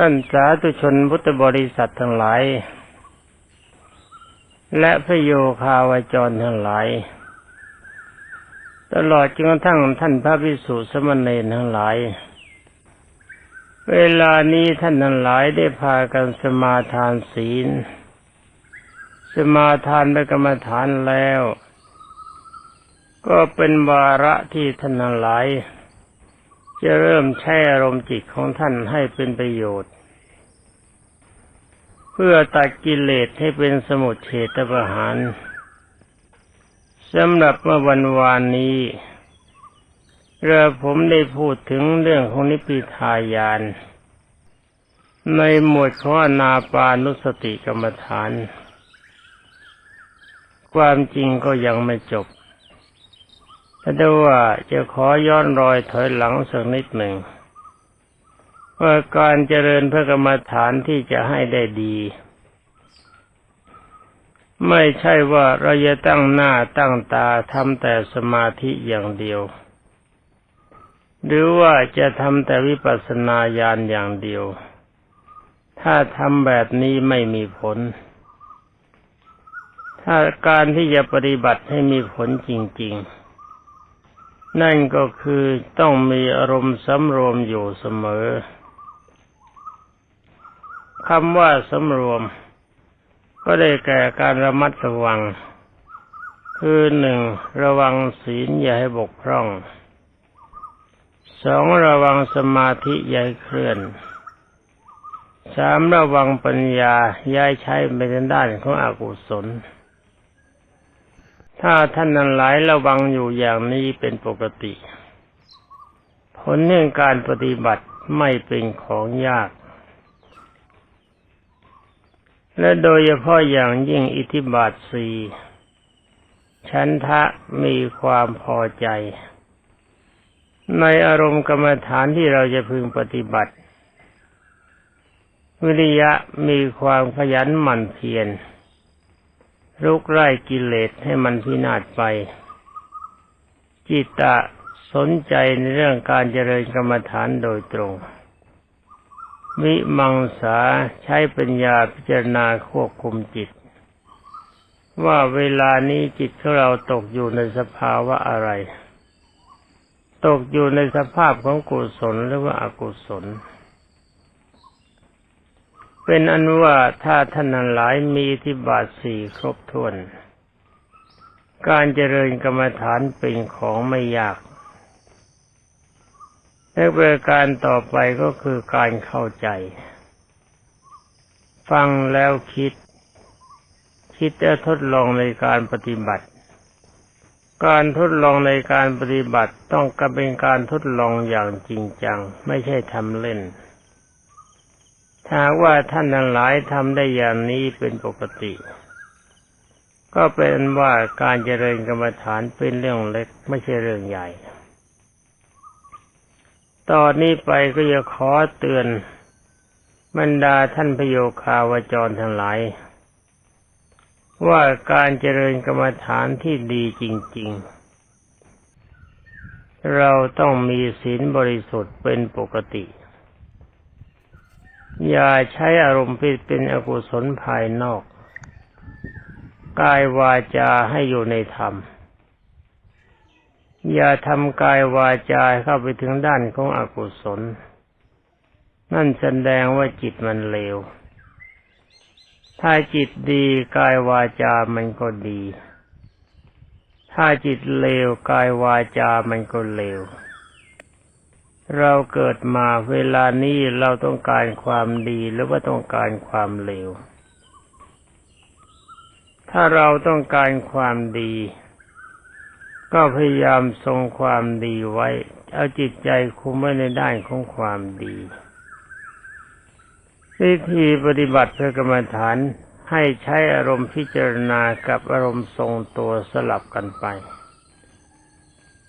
ท่านสาธุชนพุทธบริษัททั้งหลาย และพระโยคาวาจรทั้งหลาย ตลอดจนกระทั่งท่านพระภิกษุสมณเณรทั้งหลาย เวลานี้ท่านทั้งหลายได้พากันสมาทานศีล สมาทานไปกรรมฐานแล้ว ก็เป็นวาระที่ท่านทั้งหลาย จะเริ่มใช้อารมณ์จิตของท่านให้เป็นประโยชน์ เพื่อตัดกิเลสให้เป็นสมุทเฉตประหารสำหรับเมื่อวันวานนี้เรือผมได้พูดถึงเรื่องของนิพพิทายาน ในหมวดของอนาปานุสติกรรมฐาน ความจริงก็ยังไม่จบ แต่ว่าจะขอย้อนรอยถอยหลังสักนิดหนึ่งว่าการเจริญพระกรรมฐานที่จะให้ได้ดี ไม่ใช่ว่าเราจะตั้งหน้าตั้งตาทำแต่สมาธิอย่างเดียว หรือว่าจะทำแต่วิปัสสนาญาณอย่างเดียว ถ้าทำแบบนี้ไม่มีผล ถ้าการที่จะปฏิบัติให้มีผลจริง ๆ นั่นก็คือต้องมีอารมณ์สำรวมอยู่เสมอคำว่าสำรวม ก็ได้แก่การระมัดระวัง คือหนึ่งระวังศีลอย่าให้บกพร่องสองระวังสมาธิอย่าให้เคลื่อนสามระวังปัญญาย้ายใช้ไปในด้านของอกุศล ถ้าท่านนั้นหลายระวังอยู่อย่างนี้เป็นปกติ ผลเนื่องการปฏิบัติไม่เป็นของยาก และโดยเฉพาะอย่างยิ่งอิทธิบาทสี่ฉันทะมีความพอใจ ในอารมณ์กรรมฐานที่เราจะพึงปฏิบัติ วิริยะมีความขยันหมั่นเพียร รุกไล่กิเลสให้มันพินาศไป จิตตะสนใจในเรื่องการเจริญกรรมฐานโดยตรง วิมังสาใช้ปัญญาพิจารณาควบคุมจิต ว่าเวลานี้จิตของเราตกอยู่ในสภาวะอะไร ตกอยู่ในสภาพของกุศลหรือว่าอกุศล เป็นอนุว่าถ้าท่านหลายมีที่บาทสี่ครบถ้วน การเจริญกรรมฐานเป็นของไม่ยากและประการต่อไปก็คือการเข้าใจ ฟังแล้วคิด คิดจะทดลองในการปฏิบัติ การทดลองในการปฏิบัติต้องกเป็นการทดลองอย่างจริงจัง ไม่ใช่ทำเล่น ถ้าว่าท่านทั้งหลายทำได้อย่างนี้เป็นปกติ ก็เป็นว่าการเจริญกรรมฐานเป็นเรื่องเล็กไม่ใช่เรื่องใหญ่ ตอนนี้ไปก็จะขอเตือนบรรดาท่านพโยคาวจรทั้งหลาย ว่าการเจริญกรรมฐานที่ดีจริง ๆ เราต้องมีศีลบริสุทธิ์เป็นปกติ อย่าใช้อารมณ์ปิดเป็นอกุศลภายนอก กายวาจาให้อยู่ในธรรม อย่าทำกายวาจาเข้าไปถึงด้านของอกุศล นั่นแสดงว่าจิตมันเลว ถ้าจิตดีกายวาจามันก็ดี ถ้าจิตเลวกายวาจามันก็เลว เราเกิดมาเวลานี้เราต้องการความดีหรือว่าต้องการความเลว ถ้าเราต้องการความดี ก็พยายามทรงความดีไว้ เอาจิตใจคุมไว้ในด้านของความดีวิธีปฏิบัติเพื่อกรรมฐานให้ใช้อารมณ์พิจารณากับอารมณ์ทรงตัวสลับกันไป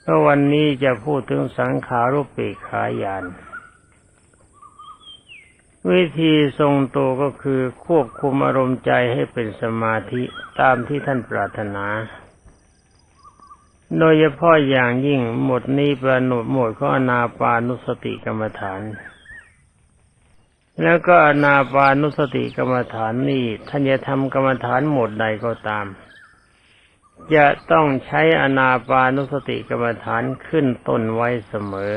ราวันนี้จะพูดถึงสังขารุปเปกขายาน วิธีทรงตัวก็คือควบคุมอารมณ์ใจให้เป็นสมาธิตามที่ท่านปรารถนา โดยเฉพาะอย่างยิ่งหมดนี้ประนุดหมดข้อนาปานุสติกรรมฐาน แล้วก็นาปานุสติกรรมฐานนี่ท่านจะทำกรรมฐานหมดใดก็ตาม จะต้องใช้อนาปานุสติกรรมฐานขึ้นต้นไว้เสมอ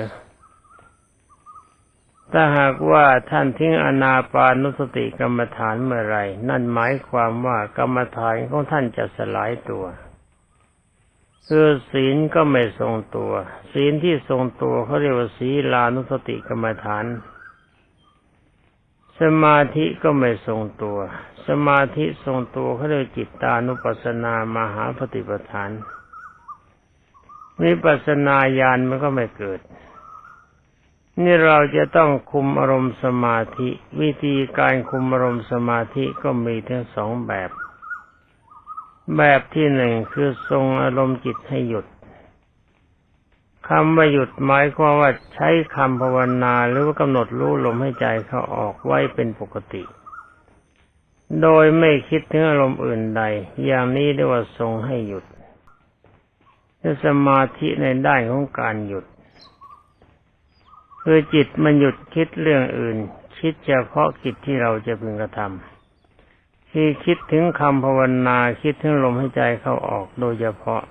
ถ้าหากว่าท่านทิ้งอนาปานุสติกรรมฐานเมื่อไรนั่นหมายความว่ากรรมฐานของท่านจะสลายตัวคือศีลก็ไม่ทรงตัว ศีลที่ทรงตัวเขาเรียกว่าศีลานุสติกรรมฐาน สมาธิก็ไม่ทรงตัว สมาธิทรงตัวเขาเรียกจิตตานุปัสสนามหาปฏิปทานวิปัสสนาญาณมันก็ไม่เกิด นี่เราจะต้องคุมอารมณ์สมาธิ วิธีการคุมอารมณ์สมาธิก็มีทั้งสองแบบ แบบที่หนึ่งคือทรงอารมณ์จิตให้หยุด คำว่าหยุดหมายความว่าใช้คำภาวนาหรือว่ากำหนดรู้ลมให้ใจเขาออกไว้เป็นปกติ โดยไม่คิดถึงอารมณ์อื่นใด อย่างนี้เรียกว่าทรงให้หยุดและสมาธิในด้านของการหยุด คือจิตมันหยุดคิดเรื่องอื่น คิดเฉพาะกิจที่เราจะพึงกระทำที่คิดถึงคำภาวนาคิดถึงลมให้ใจเข้าออกโดยเฉพาะ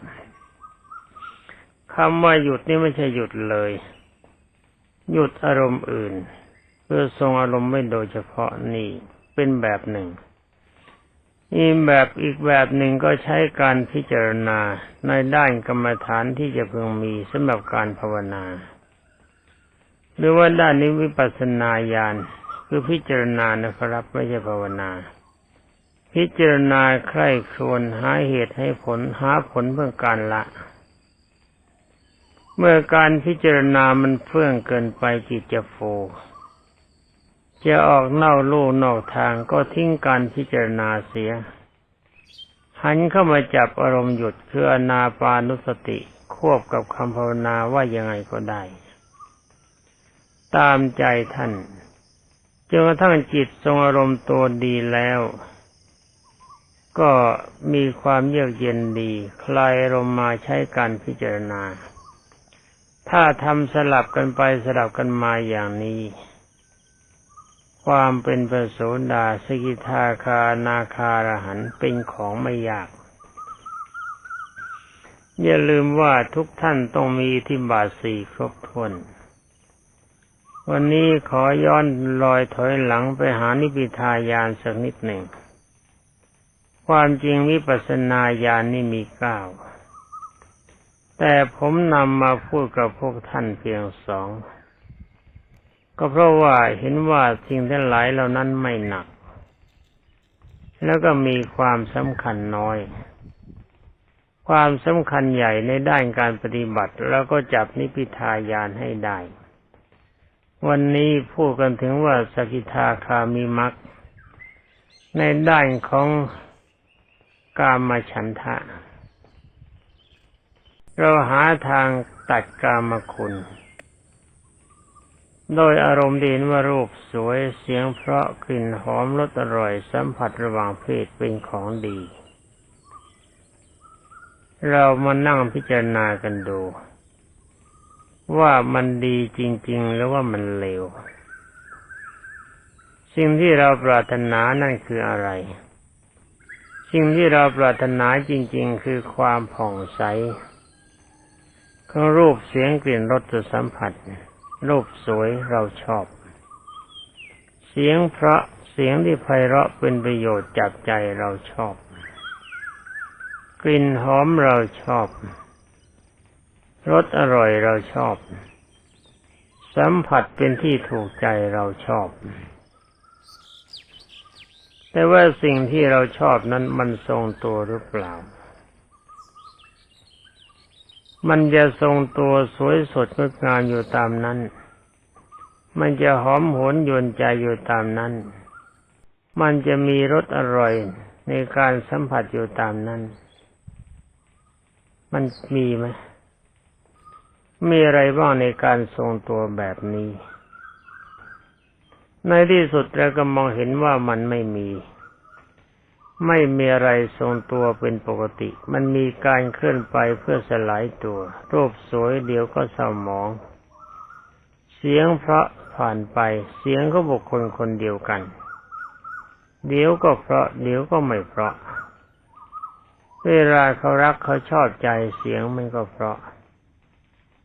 คำว่าหยุดนี่ไม่ใช่หยุดเลย หยุดอารมณ์อื่น เพื่อทรงอารมณ์ไม่โดยเฉพาะนี่เป็นแบบหนึ่งอีกแบบอีกแบบหนึ่งก็ใช้การพิจารณาในด้านกรรมฐานที่จะพึงมีสำหรับการภาวนา หรือว่าด้านนี้วิปัสสนาญาณคือพิจารณานะครับไม่ใช่ภาวนา พิจารณาใคร่ครวญหาเหตุให้ผลหาผลเพื่อการละ เมื่อการพิจารณามันเฟื่องเกินไปจิตจะโฟ จะออกเน่าลู่นอกทางก็ทิ้งการพิจารณาเสีย หันเข้ามาจับอารมณ์หยุดคืออนาปานุสติควบกับคำภาวนาว่ายังไงก็ได้ ตามใจท่านจนกระทั่งจิตทรงอารมณ์ตัวดีแล้ว ก็มีความเยือกเย็นดี คลายอารมณ์มาใช้การพิจารณา ถ้าทำสลับกันไปสลับกันมาอย่างนี้ ความเป็นปโสดาสกิทาคานาคารหันเป็นของไม่ยาก อย่าลืมว่าทุกท่านต้องมีที่บาทสี่ครบถ้วนวันนี้ขอย้อนลอยถอยหลังไปหานิพิทายานสักนิดหนึ่ง ความจริงวิปัสสนาญาณนนี่มีเก้า แต่ผมนำมาพูดกับพวกท่านเพียงสอง ก็เพราะว่าเห็นว่าสิ่งทั้งหลายเหล่านั้นไม่หนัก แล้วก็มีความสำคัญน้อย ความสำคัญใหญ่ในด้านการปฏิบัติ แล้วก็จับนิพิทายานให้ได้ วันนี้พูดกันถึงว่าสกิทาคามีมักในด้านของกามฉันทะ เราหาทางตัดกามคุณ โดยอารมณ์ดีนว่ารูปสวยเสียงเพราะกลิ่นหอมรสอร่อย สัมผัสระหว่างเพศเป็นของดี เรามานั่งพิจารณากันดู ว่ามันดีจริงๆหรือว่ามันเลวสิ่งที่เราปรารถนานั่นคืออะไร สิ่งที่เราปรารถนาจริง ๆ คือความผ่องใส ของรูปเสียงกลิ่นรสสัมผัส รูปสวยเราชอบ เสียงเพราะเสียงที่ไพเราะเป็นประโยชน์จากใจเราชอบ กลิ่นหอมเราชอบ รสอร่อยเราชอบ สัมผัสเป็นที่ถูกใจเราชอบ แต่ว่าสิ่งที่เราชอบนั้นมันทรงตัวหรือเปล่า มันจะทรงตัวสวยสดงดงามอยู่ตามนั้น มันจะหอมหวนยวนใจอยู่ตามนั้น มันจะมีรสอร่อยในการสัมผัสอยู่ตามนั้น มันมีไหมมีอะไรบ้างในการทรงตัวแบบนี้ ในที่สุดเราก็มองเห็นว่ามันไม่มี ไม่มีอะไรทรงตัวเป็นปกติ มันมีการเคลื่อนไปเพื่อสลายตัว รูปสวยเดี๋ยวก็เศร้าหมอง เสียงเพราะผ่านไป เสียงก็บุคคลคนเดียวกัน เดี๋ยวก็เพราะ เดี๋ยวก็ไม่เพราะ เวลาเขารักเขาชอบใจเสียงมันก็เพราะ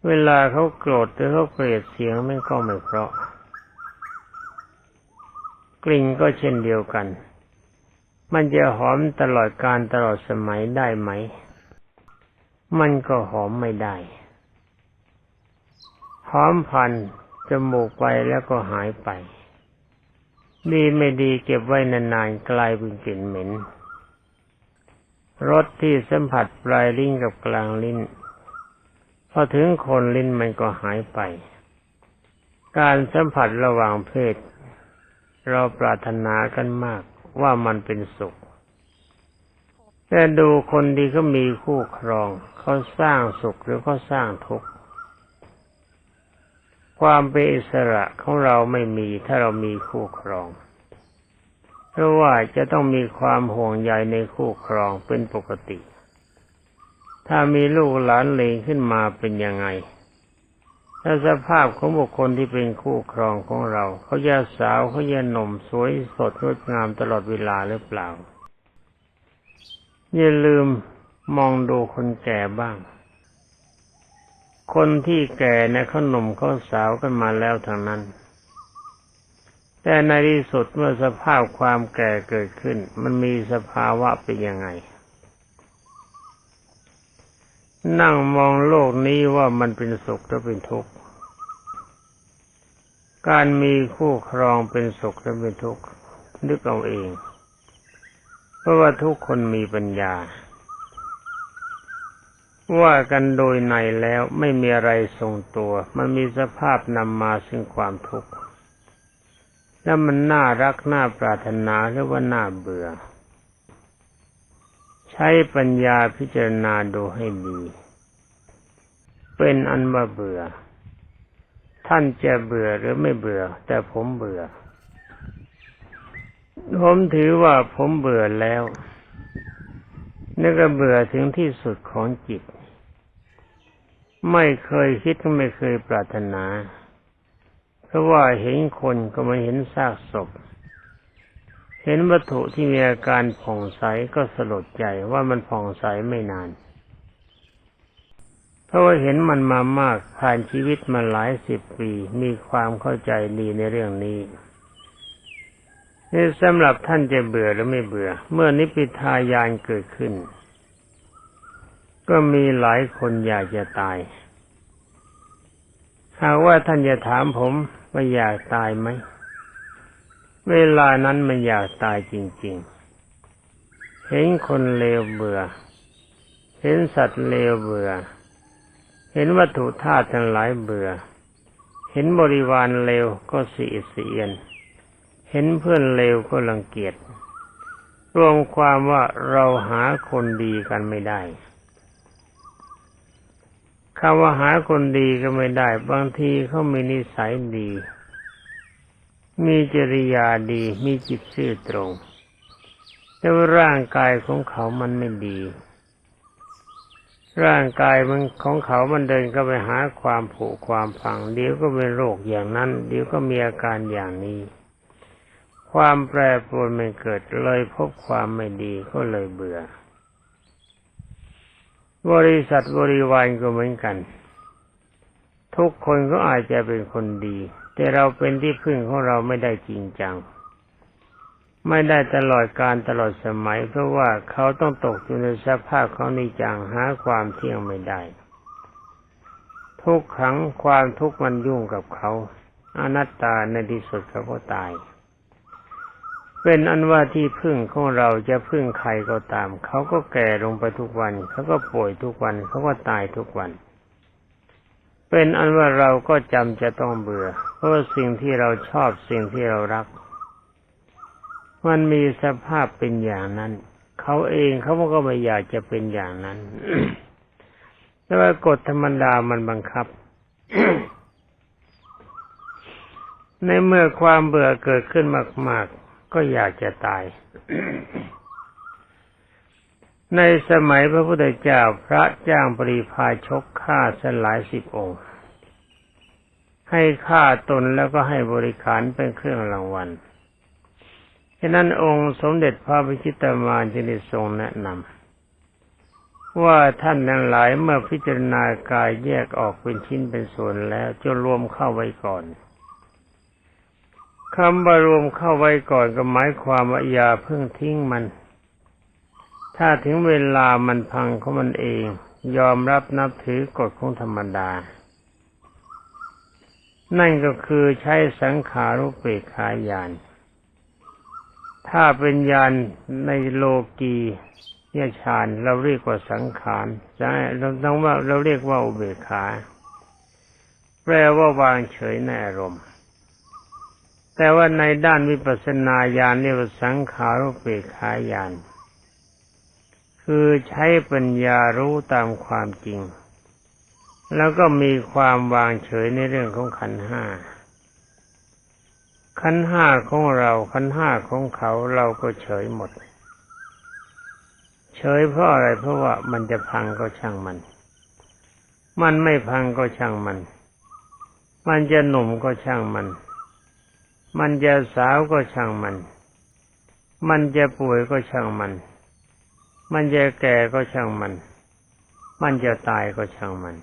เวลาเขาโกรธหรือเขาเกลียดเสียงมันก็ไม่เพราะ กลิ่นก็เช่นเดียวกัน มันจะหอมตลอดการตลอดสมัยได้ไหม มันก็หอมไม่ได้ หอมพันจมูกไปแล้วก็หายไป ดีไม่ดีเก็บไว้นานๆกลายเป็นกลิ่นเหม็น รสที่สัมผัสปลายลิ้นกับกลางลิ้น พอถึงคนลิ้นมันก็หายไป การสัมผัสระหว่างเพศ เราปรารถนากันมาก ว่ามันเป็นสุข แต่ดูคนที่เขามีคู่ครอง เขาสร้างสุขหรือเขาสร้างทุกข์ความเป็นอิสระของเราไม่มีถ้าเรามีคู่ครอง เพราะว่าจะต้องมีความห่วงใยในคู่ครองเป็นปกติ ถ้ามีลูกหลานเลงขึ้นมาเป็นยังไง ถ้าสภาพของบุคคลที่เป็นคู่ครองของเรา เขาจะสาวเขาจะหนุ่มสวยสดงดงามตลอดเวลาหรือเปล่า อย่าลืมมองดูคนแก่บ้าง คนที่แก่นะเขาหนุ่มเขาสาวกันมาแล้วทางนั้น แต่ในที่สุดเมื่อสภาพความแก่เกิดขึ้น มันมีสภาวะเป็นยังไงนั่งมองโลกนี้ว่ามันเป็นสุขหรือเป็นทุกข์ การมีคู่ครองเป็นสุขหรือเป็นทุกข์นึกเอาเอง เพราะว่าทุกคนมีปัญญา ว่ากันโดยในแล้วไม่มีอะไรทรงตัว มันมีสภาพนำมาซึ่งความทุกข์แล้วมันน่ารักน่าปรารถนาหรือว่าน่าเบื่อ ใช้ปัญญาพิจารณาดูให้ดี เป็นอันว่าเบื่อ ท่านจะเบื่อหรือไม่เบื่อ แต่ผมเบื่อ ผมถือว่าผมเบื่อแล้วนี่ก็เบื่อถึงที่สุดของจิต ไม่เคยคิดไม่เคยปรารถนา เพราะว่าเห็นคนก็ไม่เห็นซากศพ เห็นวัตถุที่มีอาการผ่องใสก็สลดใจว่ามันผ่องใสไม่นาน เพราะว่าเห็นมันมามากผ่านชีวิตมาหลายสิบปี มีความเข้าใจดีในเรื่องนี้นี่สำหรับท่านจะเบื่อหรือไม่เบื่อ เมื่อนิพพิทายานเกิดขึ้น ก็มีหลายคนอยากจะตายหากว่าท่านจะถามผมว่าอยากตายไหม เวลานั้นมันอยากตายจริง ๆ เห็นคนเลวเบื่อ เห็นสัตว์เลวเบื่อ เห็นวัตถุธาตุทั้งหลายเบื่อ เห็นบริวารเลวก็สีเสียน เห็นเพื่อนเลวก็รังเกียจ รวมความว่าเราหาคนดีกันไม่ได้คำว่าหาคนดีก็ไม่ได้ บางทีเขามีนิสัยดี มีจริยาดี มีจิตซื่อตรง แต่ว่าร่างกายของเขามันไม่ดี ร่างกายมันของเขามันเดินก็ไปหาความผุความพัง เดี๋ยวก็เป็นโรคอย่างนั้น เดี๋ยวก็มีอาการอย่างนี้ ความแปรปรวนมันเกิดเลยพบความไม่ดีก็เลยเบื่อ บริษัทบริวารก็เหมือนกัน ทุกคนก็อาจจะเป็นคนดี แต่เราเป็นที่พึ่งของเราไม่ได้จริงจัง ไม่ได้ตลอดการตลอดสมัย เพราะว่าเขาต้องตกอยู่ในสภาพของนิจังหาความเที่ยงไม่ได้ ทุกครั้งความทุกข์มันยุ่งกับเขาอนัตตาในที่สุดเขาก็ตาย เป็นอันว่าที่พึ่งของเราจะพึ่งใครก็ตาม เขาก็แก่ลงไปทุกวัน เขาก็ป่วยทุกวัน เขาก็ตายทุกวัน เป็นอันว่าเราก็จำจะต้องเบื่อ เพราะว่าสิ่งที่เราชอบสิ่งที่เรารัก มันมีสภาพเป็นอย่างนั้น เขาเองเขาก็ไม่อยากจะเป็นอย่างนั้นแต่ว่ากฎธรรมดามันบังคับ ในเมื่อความเบื่อเกิดขึ้นมาก ๆ ก็อยากจะตาย ในสมัยพระพุทธเจ้าพระจ้างปริพาชกฆ่าสลายสิบองค์ ให้ค่าตนแล้วก็ให้บริขารเป็นเครื่องรางวัละนั้นองค์สมเด็จพระพิชิตามารจึงได้ทรงแนะนำว่าท่านทั้งหลายเมื่อพิจารณากายแยกออกเป็นชิ้นเป็นส่วนแล้วจะรวมเข้าไว้ก่อนคำว่ารวมเข้าไว้ก่อนก็หมายความว่าอย่าเพิ่งทิ้งมัน ถ้าถึงเวลามันพังของมันเอง ยอมรับนับถือกฎของธรรมดา นั่นก็คือใช้สังขารุปเปกขายาน ถ้าเป็นยานในโลกีเนี่ยฌานเราเรียกว่าสังขารใช่เราต้องว่าเราเรียกว่าอุเบกขา แปลว่าวางเฉยในอารมณ์ แต่ว่าในด้านวิปัสสนาญาณเรียกว่าสังขารุเปกขายานคือใช้ปัญญารู้ตามความจริง แล้วก็มีความวางเฉยในเรื่องของขันห้า ขันห้าของเราขันห้าของเขาเราก็เฉยหมด เฉยเพราะอะไรเพราะว่ามันจะพังก็ช่างมัน มันไม่พังก็ช่างมัน มันจะหนุ่มก็ช่างมัน มันจะสาวก็ช่างมัน มันจะป่วยก็ช่างมัน มันจะแก่ก็ช่างมัน มันจะตายก็ช่างมัน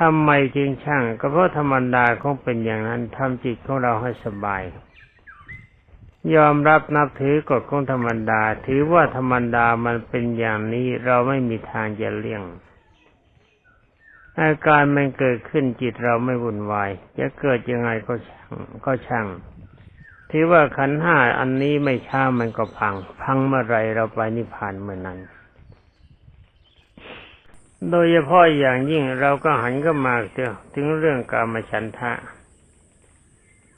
ทำไมจึงช่าง ก็เพราะธรรมดาของเป็นอย่างนั้นทำจิตของเราให้สบาย ยอมรับนับถือกฎของธรรมดา ถือว่าธรรมดามันเป็นอย่างนี้เราไม่มีทางจะเลี่ยง อาการมันเกิดขึ้นจิตเราไม่วุ่นวาย จะเกิดยังไงก็ช่างก็ช่างถือว่าขันห้าอันนี้ไม่ช้ามันก็พัง พังเมื่อไรเราไปนิพพานเมื่อนั้น โดยเฉพาะอย่างยิ่งเราก็หันก็มาเถึงเรื่องกามฉันทะ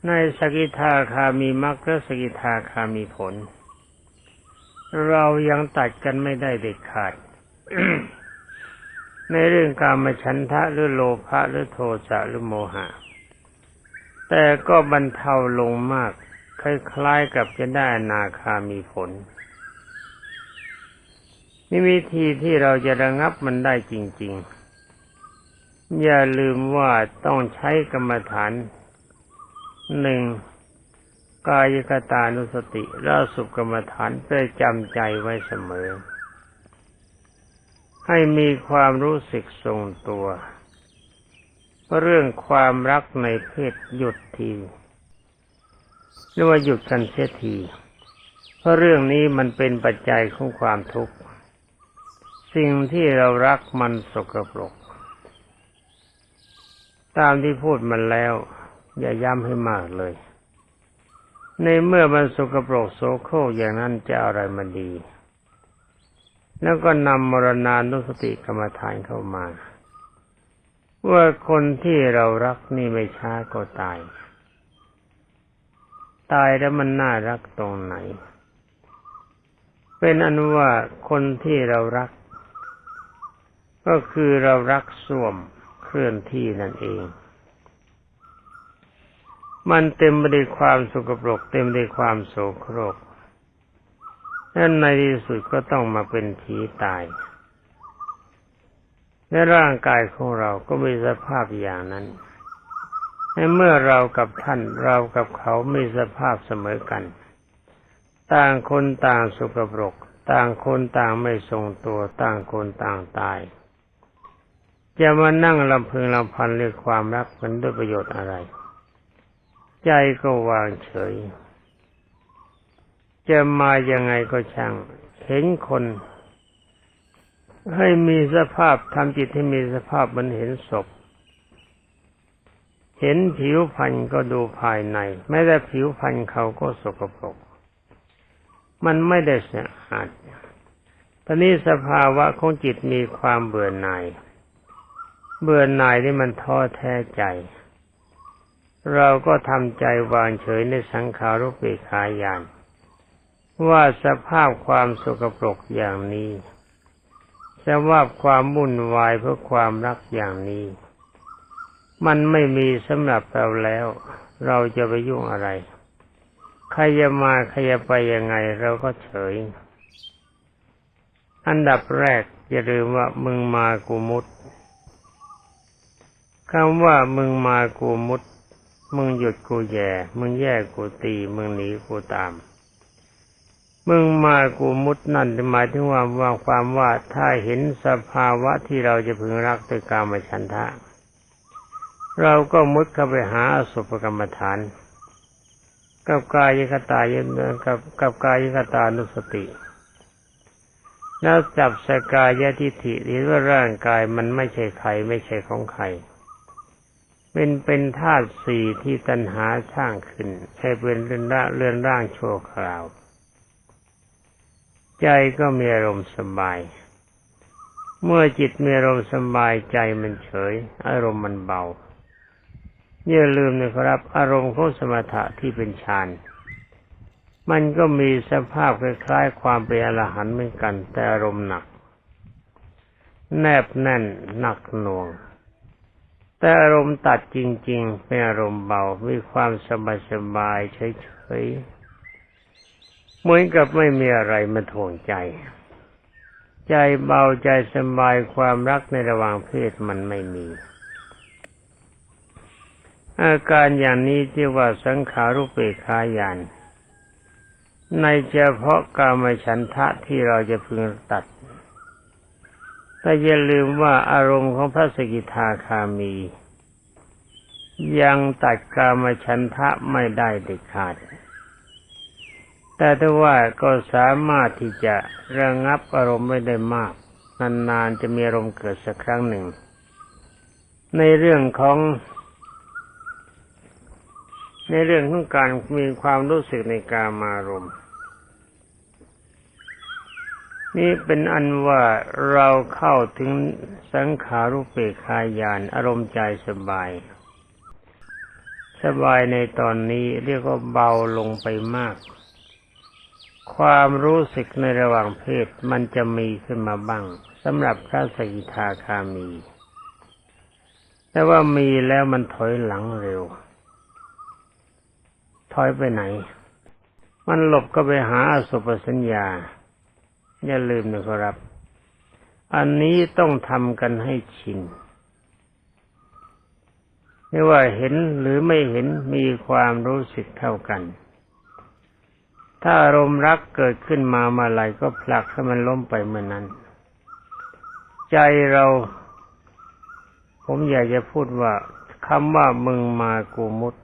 ในสกิทาคามีมรรคและสกิทาคามีผล เรายังตัดกันไม่ได้เด็ดขาด ในเรื่องการมฉันทะหรือโลภะหรือโทสะหรือโมหะ แต่ก็บรรเทาลงมาก คล้ายๆกับจะได้นาคามีผล นี่วิธีที่เราจะระงับมันได้จริง ๆ อย่าลืมว่าต้องใช้กรรมฐานหนึ่งกายกตานุสติแลสุกรรมฐานเพื่อจำใจไว้เสมอ ให้มีความรู้สึกทรงตัว เรื่องความรักในเพศหยุดทีหรือว่าหยุดกันเสียที เพราะเรื่องนี้มันเป็นปัจจัยของความทุกข์ สิ่งที่เรารักมันสกปรก ตามที่พูดมันแล้ว อย่าย้ำให้มากเลย ในเมื่อมันสกปรกโสโครกอย่างนั้นจะอะไรมันดี แล้วก็นำมรณานุสติกรรมฐานเข้ามา ว่าคนที่เรารักนี่ไม่ช้าก็ตาย ตายแล้วมันน่ารักตรงไหนเป็นอันว่าคนที่เรารัก ก็คือเรารักส้วมเคลื่อนที่นั่นเอง มันเต็มไปด้วยความสกปรก เต็มไปด้วยความโสโครกนั่นในที่สุดก็ต้องมาเป็นผีตาย และร่างกายของเราก็มีสภาพอย่างนั้น ในเมื่อเรากับท่านเรากับเขามีสภาพเสมอกัน ต่างคนต่างสกปรก ต่างคนต่างไม่ทรงตัว ต่างคนต่างตาย จะมานั่งลำพึงลำพันเรื่องความรักมันด้วยประโยชน์อะไร ใจก็วางเฉย จะมายังไงก็ช่าง เห็นคน ให้มีสภาพทำจิตให้มีสภาพมันเห็นศพ เห็นผิวพรรณก็ดูภายในแม้แต่ผิวพรรณเขาก็สกปรก มันไม่ได้สะอาดตอนนี้สภาวะของจิตมีความเบื่อหน่าย เบื่อหน่ายนี่มันท้อแท้ใจ เราก็ทำใจวางเฉยในสังขารุปเปกขายาน ว่าสภาพความสกปรกอย่างนี้สภาพความวุ่นวายเพราะความรักอย่างนี้ มันไม่มีสำหรับเราแล้ว เราจะไปยุ่งอะไรใครจะมาใครจะไปยังไงเราก็เฉย อันดับแรกอย่าลืมว่ามึงมากูมุด คำว่ามึงมากูมุด มึงหยุดกูแย่ มึงแย่กูตี มึงหนีกูตาม มึงมากูมุดนั่นหมายถึงว่าว่าความว่าถ้าเห็นสภาวะที่เราจะพึงรักด้วยกามฉันทะ เราก็มุดเข้าไปหาอสุภกรรมฐาน กับกายคตายกับกับกายคตานุสติแล้วจับสกายทิฏฐิเห็นว่าร่างกายมันไม่ใช่ใครไม่ใช่ของใคร เป็นเป็นธาตุสี่ที่ตัณหาสร้างขึ้นให้เป็นเรือนร่างเรือนร่างโชั่วคราว ใจก็มีอารมณ์สบาย เมื่อจิตมีอารมณ์สบายใจมันเฉย อารมณ์มันเบาอย่าลืมนะครับ อารมณ์ของสมถะที่เป็นฌานมันก็มีสภาพคล้ายๆความเป็นอรหันต์เหมือนกัน แต่อารมณ์หนัก แนบแน่นหนักหน่วง แต่อารมณ์ตัดจริง ๆ เป็นอารมณ์เบา มีความสบายๆเฉยๆ เหมือนกับไม่มีอะไรมาถ่วงใจ ใจเบาใจสบายความรักในระหว่างเพศมันไม่มี อาการอย่างนี้ที่ว่าสังขารุปเปกขายานในเฉพาะกามฉันทะที่เราจะพึงตัด แต่อย่าลืมว่าอารมณ์ของพระสกิทาคามี ยังตัดกามฉันทะไม่ได้เด็ดขาด แต่ถ้าว่าก็สามารถที่จะระงับอารมณ์ไม่ได้มาก นานๆจะมีอารมณ์เกิดสักครั้งหนึ่ง ในเรื่องของในเรื่องของการมีความรู้สึกในกามารมณ์ นี่เป็นอันว่าเราเข้าถึงสังขารุปเปกขายานอารมณ์ใจสบาย สบายในตอนนี้เรียกว่าเบาลงไปมาก ความรู้สึกในระหว่างเพศมันจะมีขึ้นมาบ้างสำหรับพระสกิทาคามี แต่ว่ามีแล้วมันถอยหลังเร็ว ถอยไปไหน มันหลบก็ไปหาอสุปสัญญา อย่าลืมนะครับ อันนี้ต้องทำกันให้ชินไม่ว่าเห็นหรือไม่เห็นมีความรู้สึกเท่ากัน ถ้าอารมณ์รักเกิดขึ้นมาเมื่อไหร่ก็ผลักให้มันล้มไปเมื่อนนั้น ใจเรา ผมอยากจะพูดว่าคำว่ามึงมากูมุด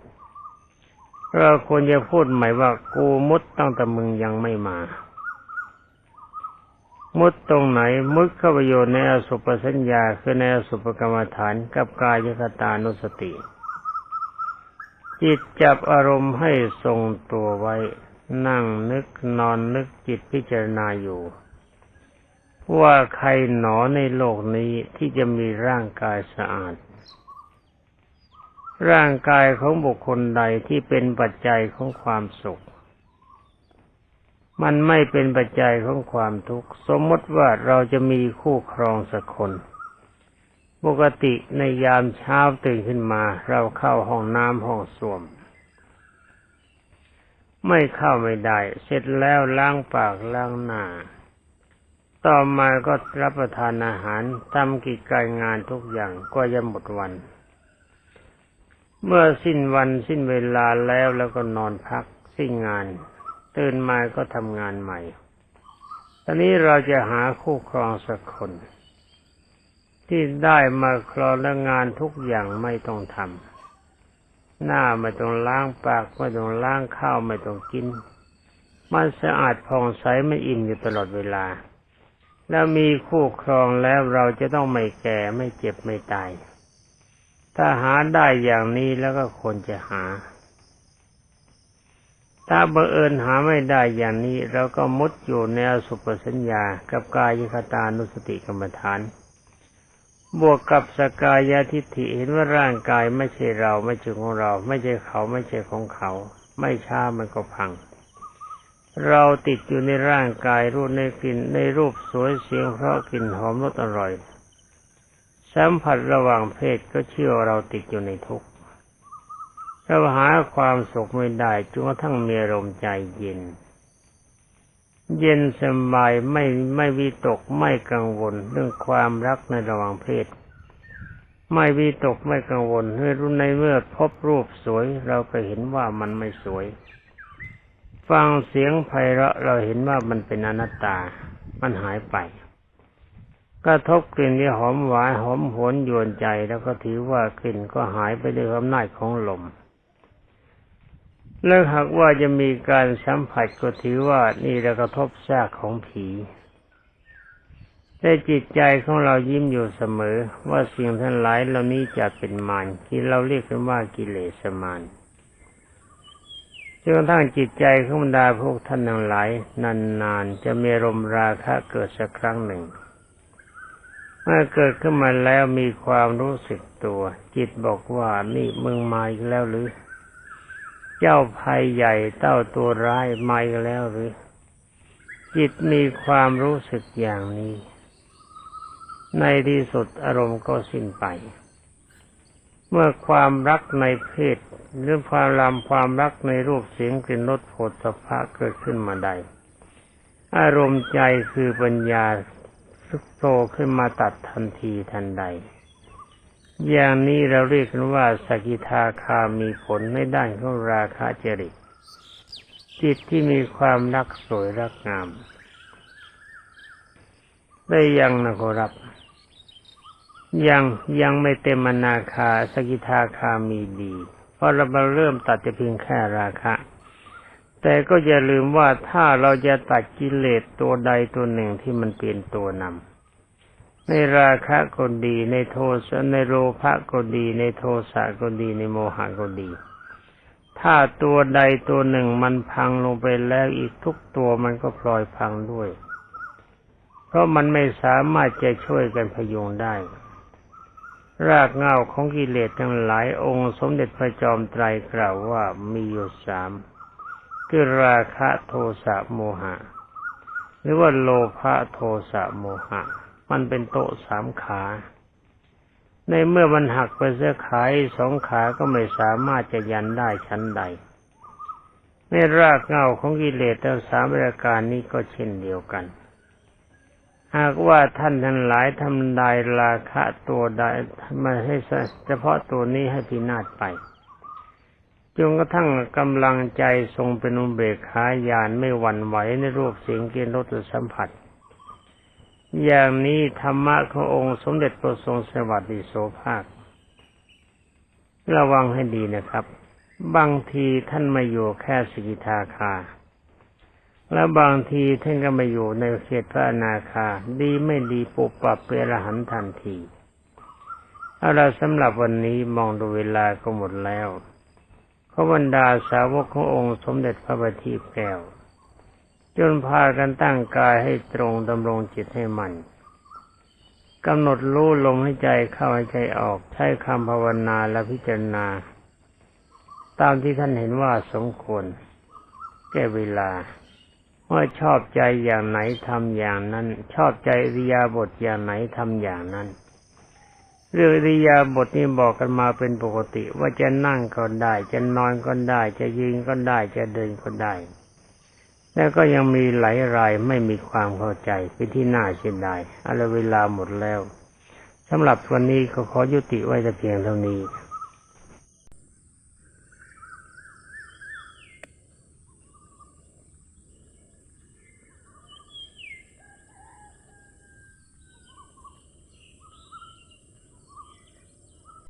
เราควรจะพูดหม่ว่ากูมุดตั้งแต่มึงยังไม่มา มุดตรงไหนมุดเข้าไปโยนในอสุปสัญญาคือในอสุปกรรมฐานกับกายคตานุสติ จิตจับอารมณ์ให้ทรงตัวไว้ นั่งนึกนอนนึกจิตพิจารณาอยู่ ว่าใครหนอในโลกนี้ที่จะมีร่างกายสะอาด ร่างกายของบุคคลใดที่เป็นปัจจัยของความสุข มันไม่เป็นปัจจัยของความทุกข์ สมมติว่าเราจะมีคู่ครองสักคน ปกติในยามเช้าตื่นขึ้นมา เราเข้าห้องน้ำห้องส้วม ไม่เข้าไม่ได้ เสร็จแล้วล้างปากล้างหน้า ต่อมาก็รับประทานอาหารทำกิจการงานทุกอย่างก็จะหมดวัน เมื่อสิ้นวันสิ้นเวลาแล้วแล้วก็นอนพักสิ้นงาน ตื่นมาก็ทำงานใหม่ ตอนนี้เราจะหาคู่ครองสักคน ที่ได้มาครองและงานทุกอย่างไม่ต้องทำหน้าไม่ต้องล้างปากไม่ต้องล้างข้าวไม่ต้องกิน มันสะอาดผ่องใสไม่อิ่มอยู่ตลอดเวลา แล้วมีคู่ครองแล้วเราจะต้องไม่แก่ไม่เจ็บไม่ตาย ถ้าหาได้อย่างนี้แล้วก็ควรจะหา ถ้าบังเอิญหาไม่ได้อย่างนี้เราก็มุดอยู่ในอสุปสัญญา กับกายคตานุสติกรรมฐาน บวกกับสกายาทิฏฐิเห็นว่าร่างกายไม่ใช่เราไม่ใช่ของเรา ไม่ใช่เขาไม่ใช่ของเขา ไม่ช้ามันก็พัง เราติดอยู่ในร่างกายรูปในกลิ่นในรูปสวยเสียงเพราะกลิ่นหอมรสอร่อย สัมผัสระหว่างเพศก็เชื่อเราติดอยู่ในทุกข์ เราหาความสุขไม่ได้จนกระทั่งมีอารมณ์ใจเย็น เย็นสบายไม่ไม่วิตกไม่กังวลเรื่องความรักในระหว่างเพศ ไม่วิตกไม่กังวลเมื่อรู้ในเมื่อพบรูปสวย เราก็เห็นว่ามันไม่สวย ฟังเสียงไพเราะเราเห็นว่ามันเป็นอนัตตา มันหายไปกระทบกลิ่นที่หอมหวานหอมหวนยวนใจแล้วก็ถือว่ากลิ่นก็หายไปด้วยอำนาจของลม แล้วหากว่าจะมีการสัมผัสก็ถือว่านี่เรากระทบซากของผีแต่จิตใจของเรายิ้มอยู่เสมอ ว่าสิ่งทั้งหลายเหล่านี้จะเป็นมารที่เราเรียกกันว่ากิเลสมารจนกระทั่งจิตใจของบรรดาพวกท่านทั้งหลาย นานๆ จะมีลมราคะเกิดสักครั้งหนึ่ง เมื่อเกิดขึ้นมาแล้วมีความรู้สึกตัว จิตบอกว่านี่มึงมาอีกแล้วหรือ เจ้าภัยใหญ่เต้าตัวร้ายมาอีกแล้วหรือ จิตมีความรู้สึกอย่างนี้ ในที่สุดอารมณ์ก็สิ้นไป เมื่อความรักในเพศหรือความรำความรักในรูปเสียงกลิ่นรสโผฏฐัพพะเกิดขึ้นมาใดอารมณ์ใจคือปัญญาสุกโตขึ้นมาตัดทันทีทันใด อย่างนี้เราเรียกกันว่าสกิทาคามีผลในด้านของราคะจริต จิตที่มีความรักสวยรักงาม ได้ยังนะขอรับ ยังยังไม่เต็มอนาคาสกิทาคามีดี เพราะเราเริ่มตัดจะเพียงแค่ราคะ แต่ก็อย่าลืมว่าถ้าเราจะตัดกิเลสตัวใดตัวหนึ่งที่มันเป็นตัวนำ ในราคะก็ดีในโทสะในโลภะก็ดี ในโทสะก็ดีในโมหะก็ดี ถ้าตัวใดตัวหนึ่งมันพังลงไปแล้วอีกทุกตัวมันก็พลอยพังด้วย เพราะมันไม่สามารถจะช่วยกันพยุงได้ รากเง้าของกิเลสทั้งหลายองค์ สมเด็จพระจอมไตรกล่าวว่ามีอยู่สามคือราคะโทสะโมหะ หรือว่าโลภะโทสะโมหะ มันเป็นโต๊ะสามขา ในเมื่อมันหักไปเสียขายสองขาก็ไม่สามารถจะยันได้ชั้นใดในรากเงาของกิเลสทั้งสามประการนี้ก็เช่นเดียวกัน หากว่าท่านทั้งหลายทำลายราคะตัวใดมาให้เฉพาะตัวนี้ให้พินาศไปจนกระทั่งกำลังใจทรงเป็นอุเบกขาญาณไม่หวั่นไหวในรูปเสียงเกณฑ์รสสัมผัส อย่างนี้ธรรมะขององค์สมเด็จพระทรงสวัสดิโสภาค ระวังให้ดีนะครับ บางทีท่านมาอยู่แค่สกิทาคา และบางทีท่านก็มาอยู่ในเขตพระนาคา ดีไม่ดีปุบปับเปรหันทันทีเอาละสำหรับวันนี้มองดูเวลาก็หมดแล้วขบรรดาสาวกขององค์สมเด็จพระบัณฑิตแก้ว จนพากันตั้งกายให้ตรงดำรงจิตให้มันกำหนดรู้ลมให้ใจเข้าให้ใจออก ใช้คำภาวนาและพิจารณา ตามที่ท่านเห็นว่าสมควร แก้เวลาเมื่อชอบใจอย่างไหนทำอย่างนั้น ชอบใจอริยาบทอย่างไหนทำอย่างนั้น เรื่องอริยาบทนี้บอกกันมาเป็นปกติว่าจะนั่งก็ได้ จะนอนก็ได้ จะยืนก็ได้ จะเดินก็ได้ แล้วก็ยังมีหลายรายไม่มีความเข้าใจเป็นที่น่าเสียดายเอาละเวลาหมดแล้วสำหรับวันนี้ก็ขอยุติไว้แต่เพียงเท่านี้